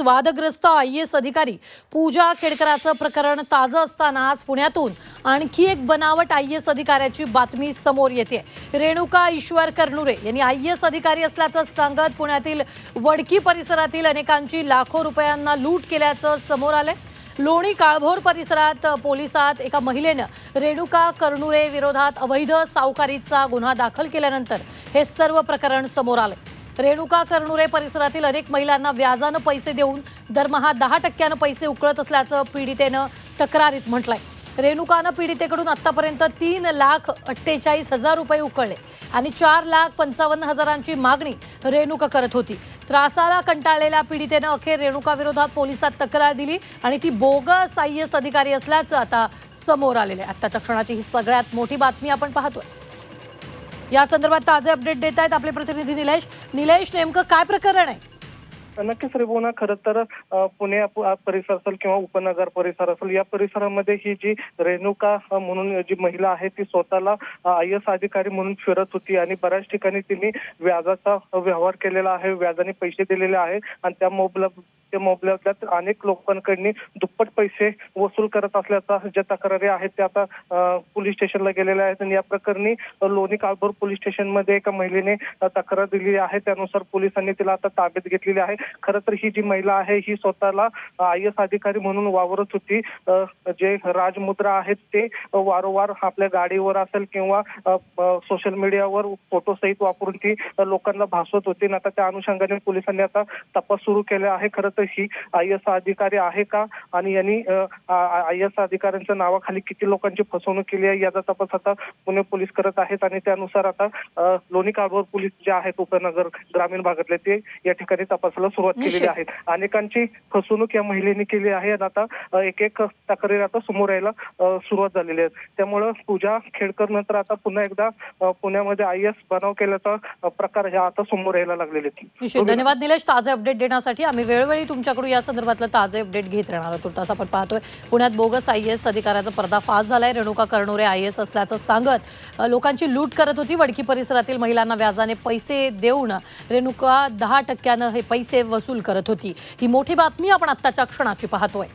वादग्रस्त I S अधिकारी पूजा खेडकराचं प्रकरण ताजं असताना आज पुण्यातून आणखी एक बनावट आय एस अधिकाऱ्याची बातमी समोर येते. रेणुका ईश्वर कर्नुरे यांनी आय एस अधिकारी असल्याचं सांगत पुण्यातील वडकी परिसरातील अनेकांची लाखो रुपयांना लूट केल्याचं समोर आलंय. लोणी काळभोर परिसरात पोलिसात एका महिलेनं रेणुका कर्णुरे विरोधात अवैध सावकारीचा गुन्हा दाखल केल्यानंतर हे सर्व प्रकरण समोर आले रेणुका कर्णुरे परिसरातील अनेक महिलांना व्याजानं पैसे देऊन दरमहा दहा टक्क्यानं पैसे उकळत असल्याचं पीडितेनं तक्रारीत म्हटलंय. रेणुकानं पीडितेकडून आतापर्यंत तीन लाख अठ्ठेचाळीस हजार रुपये उकळले आणि चार लाख पंचावन्न हजारांची मागणी रेणुका करत होती. त्रासाला कंटाळलेल्या पीडितेनं अखेर रेणुका विरोधात पोलिसात तक्रार दिली आणि ती बोगस आय अधिकारी असल्याचं आता समोर आलेलं आहे. आत्ताच्या क्षणाची ही सगळ्यात मोठी बातमी आपण पाहतोय. या संदर्भात ताजे अपडेट देत आहेत आपले प्रतिनिधी निलेश. निलेश नेमकं काय प्रकरण आहे? नक्कीच रिबोना खरं तर पुणे परिसर असेल किंवा उपनगर परिसर असेल या परिसरामध्ये ही जी रेणुका म्हणून जी महिला आहे ती स्वतःला आय एस अधिकारी म्हणून फिरत होती आणि बऱ्याच ठिकाणी तिने व्याजाचा व्यवहार केलेला आहे व्याजाने पैसे दिलेले आहे आणि त्या मोबल त्या मोबदल्यात अनेक लोकांकडनी दुप्पट पैसे वसूल करत असल्याचा ज्या तक्रारी आहेत त्या आता पोलीस स्टेशनला गेलेल्या आहेत. आणि या प्रकरणी लोणी काळभोर पोलीस स्टेशनमध्ये एका महिलेने तक्रार दिली आहे. त्यानुसार पोलिसांनी तिला आता ताब्यात घेतलेली आहे. खरं तर ही जी महिला आहे ही स्वतःला आय एस अधिकारी म्हणून वावरत होती. जे राजमुद्रा आहेत ते वारंवार आपल्या गाडीवर असेल किंवा सोशल मीडियावर फोटो सहित वापरून ती लोकांना भासवत होती. आणि आता त्या अनुषंगाने पोलिसांनी आता तपास सुरू केला आहे. खरं तर ही आय एस अधिकारी आहे का? आणि यांनी आय एस अधिकाऱ्यांच्या नावाखाली किती लोकांची फसवणूक केली आहे याचा तपास आता पुणे पोलीस करत आहेत आणि त्यानुसार आता लोणी काळभोर पोलीस जे आहेत उपनगर ग्रामीण भागातले ते या ठिकाणी तपासाला सुरुवात केलेली. आहे अनेकांची फसवणूक या महिलेने केली आहे आणि आता एक एक तक्रारी आता समोर यायला सुरुवात झालेली आहे. त्यामुळं पूजा खेडकर नंतर आता पुन्हा एकदा पुण्यामध्ये आय एस बनाव केल्याचा प्रकार ह्या आता समोर यायला लागलेले आहेत. धन्यवाद निलेश ताजे अपडेट देण्यासाठी. आम्ही वेळोवेळी तुमच्याकडून या संदर्भातलं ताजे अपडेट घेत राहणार आहोत. तुर्तास आपण पाहतोय पुण्यात बोगस आय एस अधिकाऱ्याचा पर्दाफाश झालाय. रेणुका कर्णुरे आय एस असल्याचं सांगत लोकांची लूट करत होती. वडकी परिसरातील महिलांना व्याजाने पैसे देऊन रेणुका दहा टक्क्यानं हे पैसे वसूल करत होती. ही मोठी बातमी आपण आत्ताच्या क्षणाची पाहतोय.